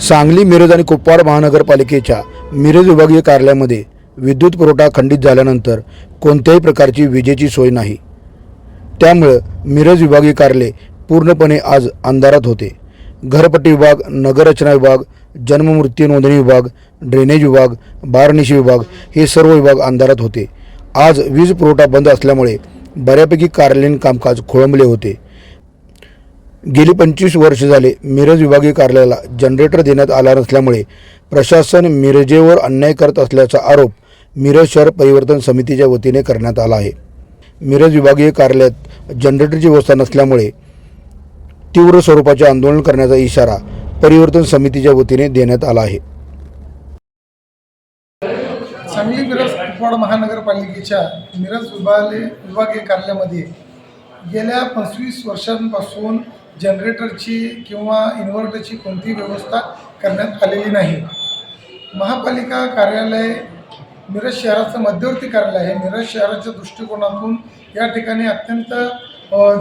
सांगली मिरज आणि कुपवाड महानगरपालिकेच्या मिरज विभागीय कार्यालयामध्ये विद्युत पुरवठा खंडित झाल्यानंतर कोणत्याही प्रकारची विजेची सोय नाही. त्यामुळं मिरज विभागीय कार्यालय पूर्णपणे आज अंधारात होते. घरपट्टी विभाग नगररचना विभाग जन्ममृत्यू नोंदणी विभाग ड्रेनेज विभाग बारनिशी विभाग हे सर्व विभाग अंधारात होते. आज वीज पुरवठा बंद असल्यामुळे बऱ्यापैकी कार्यालयीन कामकाज खोळंबले होते. गेली पंचवीस वर्ष झाले मिरज विभागीय कार्यालयाला जनरेटर देण्यात आला नसल्यामुळे प्रशासन मिरजेवर अन्याय करत असल्याचा आरोप मिरज शहर परिवर्तन समितीच्या वतीने करण्यात आला आहे. मिरज विभागीय कार्यालयात जनरेटरची व्यवस्था नसल्यामुळे तीव्र स्वरूपाचे आंदोलन करण्याचा इशारा परिवर्तन समितीच्या वतीने देण्यात आला आहे. सांगली मिरज कुपवाड महानगरपालिकेच्या मिरज विभागीय कार्यालयामध्ये गेल्या पंचवीस वर्षांपासून जनरेटरची किंवा इन्व्हर्टरची कोणतीही व्यवस्था करण्यात आलेली नाही. महापालिका कार्यालय मिरज शहराचं मध्यवर्ती कार्यालय आहे. मिरज शहराच्या दृष्टिकोनातून या ठिकाणी अत्यंत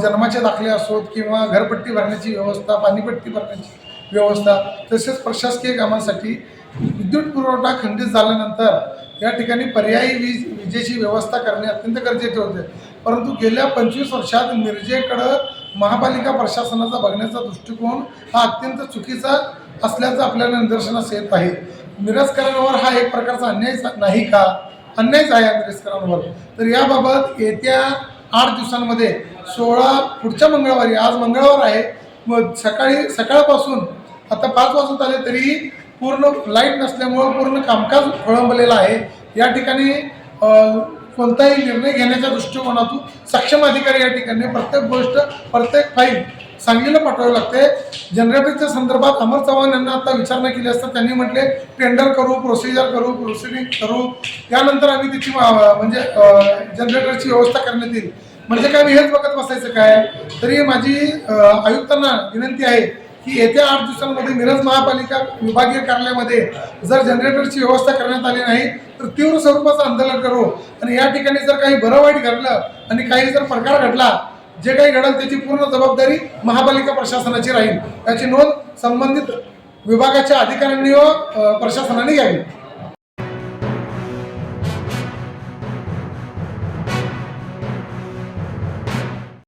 जन्माचे दाखले असोत किंवा घरपट्टी भरण्याची व्यवस्था पाणीपट्टी भरण्याची व्यवस्था तसेच प्रशासकीय कामांसाठी विद्युत पुरवठा खंडित झाल्यानंतर या ठिकाणी पर्यायी वीज विजेची व्यवस्था करणे अत्यंत गरजेचे होते. परंतु गेल्या पंचवीस वर्षात मिरजेकडं महापालिका प्रशासनाचा बघण्याचा दृष्टिकोन हा अत्यंत चुकीचा असल्याचं आपल्याला निदर्शनास येत आहे. मिरजकरांवर हा एक प्रकारचा अन्याय नाही का? अन्यायच आहे या मिरजकरांवर तर याबाबत येत्या आठ दिवसांमध्ये सोळा पुढच्या मंगळवारी आज मंगळवार आहे. मग सकाळी सकाळपासून आता पाच वाजत आले तरी पूर्ण लाइट नसल्यामुळं पूर्ण कामकाज खोळंबलेलं आहे. या ठिकाणी कोणताही निर्णय घेण्याच्या दृष्टिकोनातून सक्षम अधिकारी या ठिकाणी प्रत्येक गोष्ट प्रत्येक फाईल सांगलीला पाठवावी लागते. जनरेटरच्या संदर्भात अमर चव्हाण यांना आता विचारणा केली असता त्यांनी म्हटले टेंडर करू प्रोसिजर करू प्रोसिडिंग करू. त्यानंतर आम्ही त्याची म्हणजे जनरेटरची व्यवस्था करण्यात येईल. म्हणजे काय मी हेच बघत बसायचं काय? तरी माझी आयुक्तांना विनंती आहे की येत्या आठ दिवसांमध्ये मिरज महापालिका विभागीय कार्यालयामध्ये जर जनरेटरची व्यवस्था करण्यात आली नाही तर तीव्र स्वरूपाचं आंदोलन करू. आणि या ठिकाणी जर काही बरं वाईट घडलं आणि काही जर प्रकार घडला जे काही घडल त्याची पूर्ण जबाबदारी महापालिका प्रशासनाची राहील. याची नोंद संबंधित विभागाच्या अधिकाऱ्यांनी व प्रशासनाने घ्यावी.